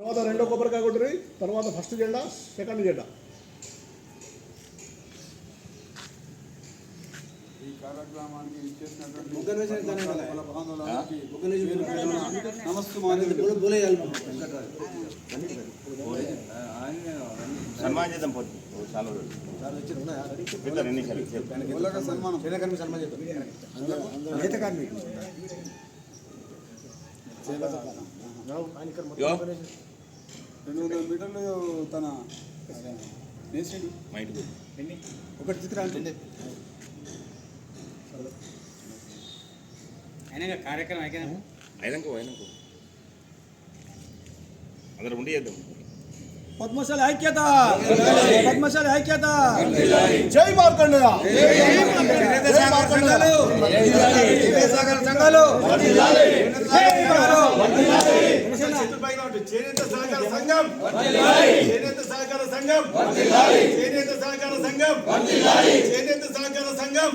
తర్వాత రెండో కొబ్బరికాయ కొట్టురి తర్వాత ఫస్ట్ జెండా సెకండ్ జెండా. సన్మానం చేద్దాం చాలా. పెద్ద రెండు సన్మానం. సన్మానం చేద్దాం. రెండు వందల మీటర్లు తన నేసిడు మా ఇంటికి పో. ఒకటి చిత్రాలు అయినా కార్యక్రమం అయినా అయినాక అయినాక. అందరం ఉండి చేద్దాం. పద్మశాలి ఐక్యత! పద్మశాలి ఐక్యత! జై మార్కండేయ! సహకార సంఘాలు చేనేత సహకార సంఘాలు చేనేత సహకార సంఘం చేనేత సహకార సంఘం చేనేత సహకార సంఘం చేనేత సహకార సంఘం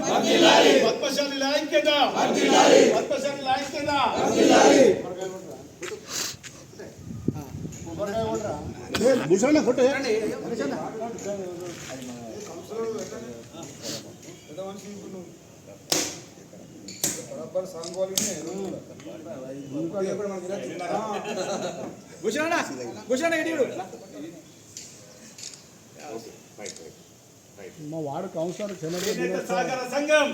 పద్మశాలి ఐక్యత పద్మశాలి ఐక్యత పెద్ద మనిషి ఇప్పుడు నువ్వు భూషణ భూషణ ఇడియుడు రైట్ రైట్. మా వార్డు కౌన్సిలర్ చేనేత సహకార సంఘం.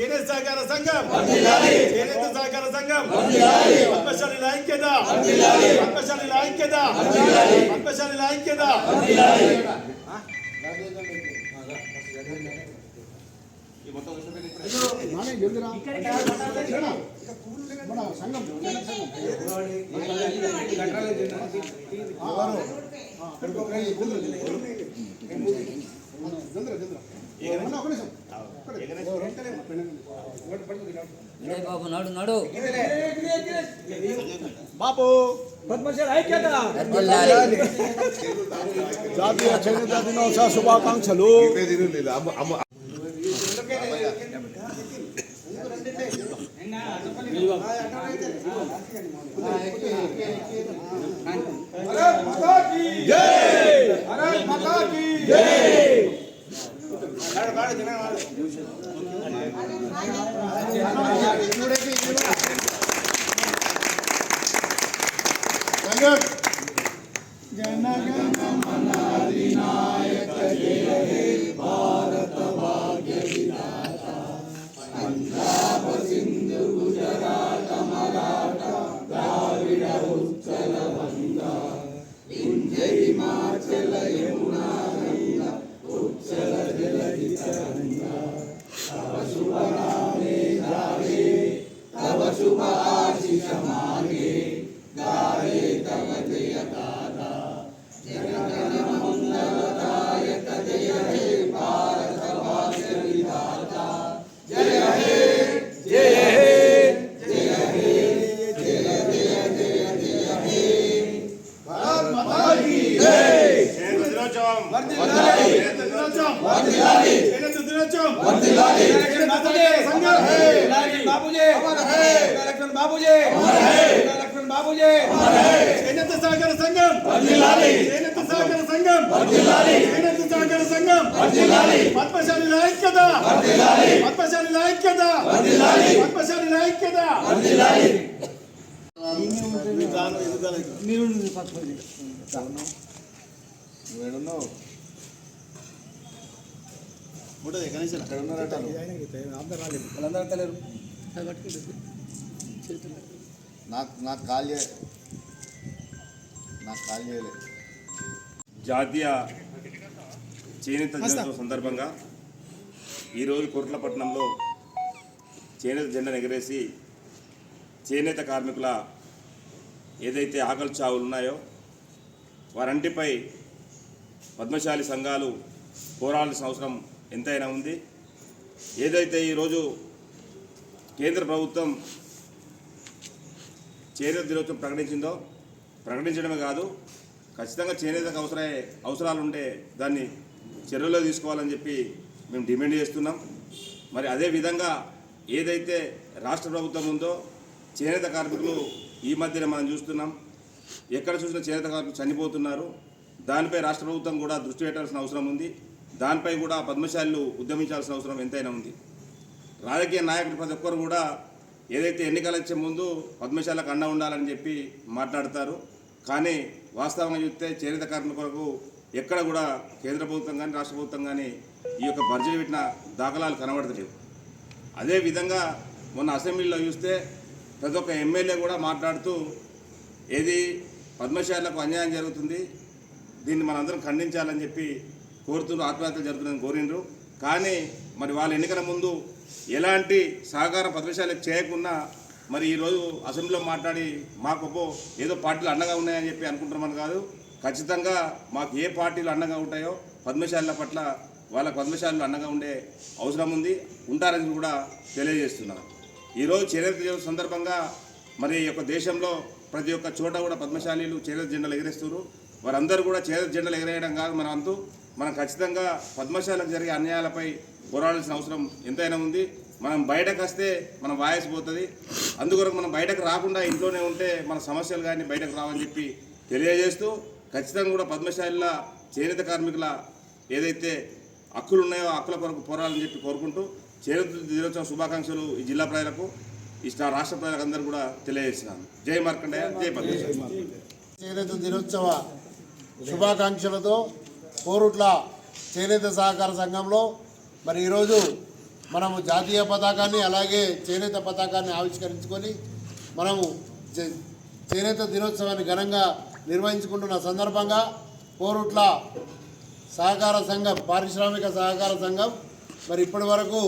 చేనేత సహకార సంఘం. చేనేత సహకార సంఘం. పద్మశాలి ఐక్యత. పద్మశాలి ఐక్యత. పద్మశాలి ఐక్యత. మన సంఘం జన సంఘం ఎవరు? ఆ, అక్కడికి ఒక రండి, జల్దిరా, Yeah. నిమిషం. జై బాబు నడు నడు బాపు బాబుజీ లక్ష్మణ్ బాబుజీ లక్ష్మణ్ బాబుజీ. చేనేత సహకార సంఘం. చేనేత సహకార సంఘం. చేనేత సహకార సంఘం. పద్మశాలి ఐక్యత పద్మశాలి ఐక్యత పద్మశాలి ఐక్యత నువ్వేడున్నావు ఉంటుంది కనీసం అక్కడ ఉన్నారట వాళ్ళందరూ తెలియరు నాకు నాకు కాల్ చేయ నాకు కాల్ చేయలేదు జాతీయ చేనేత దినోత్సవం సందర్భంగా ఈరోజు కొట్లపట్నంలో చేనేత జెండాను ఎగరేసి చేనేత కార్మికుల ఏదైతే ఆకలి చావులు ఉన్నాయో వారంటిపై పద్మశాలి సంఘాలు పోరాడాల్సిన అవసరం ఎంతైనా ఉంది. ఏదైతే ఈరోజు కేంద్ర ప్రభుత్వం చేనేత దినోత్సవం ప్రకటించిందో ప్రకటించడమే కాదు ఖచ్చితంగా చేనేతకు అవసర అవసరాలు ఉంటే దాన్ని చర్యలో తీసుకోవాలని చెప్పి మేము డిమాండ్ చేస్తున్నాం. మరి అదే విధంగా ఏదైతే రాష్ట్ర ప్రభుత్వం ఉందో చేనేత కార్మికులు ఈ మధ్యన మనం చూస్తున్నాం. ఎక్కడ చూసినా చేనేత కార్మికులు చనిపోతున్నారు. దానిపై రాష్ట్ర ప్రభుత్వం కూడా దృష్టి పెట్టాల్సిన అవసరం ఉంది. దానిపై కూడా పద్మశాలు ఉద్యమించాల్సిన అవసరం ఎంతైనా ఉంది. రాజకీయ నాయకులు ప్రతి ఒక్కరు కూడా ఏదైతే ఎన్నికలు వచ్చే ముందు పద్మశాలకు అండ ఉండాలని చెప్పి మాట్లాడతారు. కానీ వాస్తవంగా చూస్తే చేనేత కొరకు ఎక్కడ కూడా కేంద్ర ప్రభుత్వం కానీ రాష్ట్ర ప్రభుత్వం కానీ ఈ యొక్క బడ్జెట్ పెట్టిన దాఖలాలు కనబడతలేవు. అదేవిధంగా మొన్న అసెంబ్లీలో చూస్తే ప్రతి ఒక్క ఎమ్మెల్యే కూడా మాట్లాడుతూ ఏది పద్మశాలకు అన్యాయం జరుగుతుంది దీన్ని మనందరం ఖండించాలని చెప్పి కోరుతున్నారు ఆత్మహత్యలు జరుగుతుందని కోరిండ్రు. కానీ మరి వాళ్ళ ఎన్నికల ముందు ఎలాంటి సహకారం పద్మశాలకు చేయకుండా మరి ఈరోజు అసెంబ్లీలో మాట్లాడి మాకు ఏదో పార్టీలు అండగా ఉన్నాయని చెప్పి అనుకుంటున్నామని కాదు. ఖచ్చితంగా మాకు ఏ పార్టీలు అండగా ఉంటాయో పద్మశాల పట్ల వాళ్ళ పద్మశాలలు అండగా ఉండే అవసరం ఉంది. ఉంటారని కూడా తెలియజేస్తున్నారు ఈరోజు చేనేత దివస్ సందర్భంగా మరి ఈ యొక్క దేశంలో ప్రతి ఒక్క చోట కూడా పద్మశాలీలు చేనేత జెండాలు ఎగరేస్తున్నారు. వారందరూ కూడా చేనేత జెండాలు ఎగరేయడం కాదు మన అంతు. మనం ఖచ్చితంగా పద్మశాలకు జరిగే అన్యాయాలపై పోరాడాల్సిన అవసరం ఎంతైనా ఉంది. మనం బయటకు వస్తే మన వాయస్ పోతుంది. అందుకొరకు మనం బయటకు రాకుండా ఇంట్లోనే ఉంటే మన సమస్యలు కానీ బయటకు రావని చెప్పి తెలియజేస్తూ ఖచ్చితంగా కూడా పద్మశాలిల చేనేత కార్మికుల ఏదైతే హక్కులు ఉన్నాయో హక్కుల కొరకు పోరాడాలని చెప్పి కోరుకుంటూ చేనేత దినోత్సవ శుభాకాంక్షలు ఈ జిల్లా ప్రజలకు ఈ స్టా- రాష్ట్ర ప్రజలకు అందరూ కూడా తెలియజేస్తున్నాను. జై మార్కండయ్య జై పద్మశాలి. చేనేత దినోత్సవ శుభాకాంక్షలతో కోరుట్ల చేనేత సహకార సంఘంలో మరి ఈరోజు మనము జాతీయ పతాకాన్ని అలాగే చేనేత పతాకాన్ని ఆవిష్కరించుకొని మనము చే- చేనేత దినోత్సవాన్ని ఘనంగా నిర్వహించుకుంటున్న సందర్భంగా కోరుట్ల సహకార సంఘం పారిశ్రామిక సహకార సంఘం మరి ఇప్పటి వరకు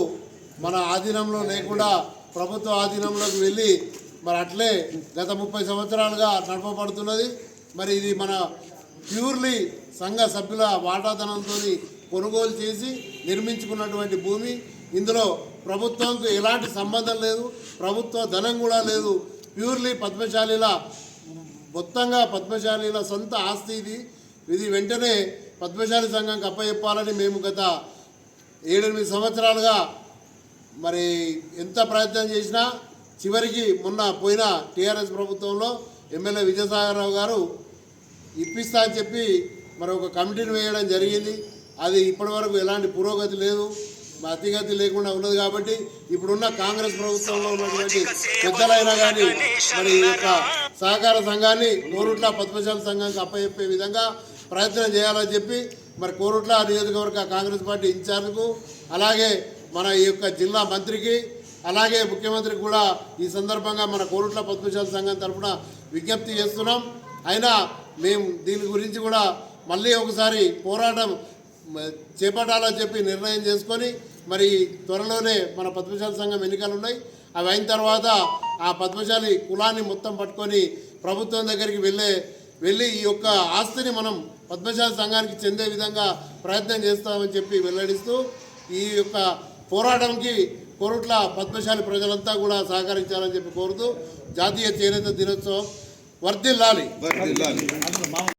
మన ఆధీనంలో లేకుండా ప్రభుత్వ ఆధీనంలోకి వెళ్ళి మరి అట్లే గత ముప్పై సంవత్సరాలుగా నడపబడుతున్నది. మరి ఇది మన ప్యూర్లీ సంఘ సభ్యుల వాటాధనంతో కొనుగోలు చేసి నిర్మించుకున్నటువంటి భూమి. ఇందులో ప్రభుత్వంకు ఎలాంటి సంబంధం లేదు. ప్రభుత్వ ధనం కూడా లేదు. ప్యూర్లీ పద్మశాలిల మొత్తంగా పద్మశాలీల సొంత ఆస్తి ఇది. ఇది వెంటనే పద్మశాలి సంఘంకి అప్పచెప్పాలని మేము గత ఏడెనిమిది సంవత్సరాలుగా మరి ఎంత ప్రయత్నం చేసినా చివరికి మొన్న పోయిన టీఆర్ఎస్ ప్రభుత్వంలో ఎమ్మెల్యే విజయసాగరరావు గారు ఇప్పిస్తా అని చెప్పి మరి ఒక కమిటీని వేయడం జరిగింది. అది ఇప్పటివరకు ఎలాంటి పురోగతి లేదు. అతిగతి లేకుండా ఉన్నది కాబట్టి ఇప్పుడున్న కాంగ్రెస్ ప్రభుత్వంలో ఉన్నటువంటి పెద్దలైనా కానీ మరి ఈ యొక్క సహకార సంఘాన్ని కోరుట్ల పద్మశాల సంఘానికి అప్పచెప్పే విధంగా ప్రయత్నం చేయాలని చెప్పి మరి కోరుట్ల నియోజకవర్గ కాంగ్రెస్ పార్టీ ఇన్ఛార్జ్కు అలాగే మన ఈ యొక్క జిల్లా మంత్రికి అలాగే ముఖ్యమంత్రికి కూడా ఈ సందర్భంగా మన కోరుట్ల పద్మశాల సంఘం తరఫున విజ్ఞప్తి చేస్తున్నాం. అయినా మేము దీని గురించి కూడా మళ్ళీ ఒకసారి పోరాటం చేపట్టాలని చెప్పి నిర్ణయం చేసుకొని మరి త్వరలోనే మన పద్మశాలి సంఘం ఎన్నికలు ఉన్నాయి. అవి అయిన తర్వాత ఆ పద్మశాలి కులాన్ని మొత్తం పట్టుకొని ప్రభుత్వం దగ్గరికి వెళ్ళే వెళ్ళి ఈ యొక్క ఆస్తిని మనం పద్మశాలి సంఘానికి చెందే విధంగా ప్రయత్నం చేస్తామని చెప్పి వెల్లడిస్తూ ఈ యొక్క పోరాటంకి కోరుట్ల పద్మశాలి ప్రజలంతా కూడా సహకరించాలని చెప్పి కోరుతూ జాతీయ చేనేత దినోత్సవం వర్ధిల్లాలి.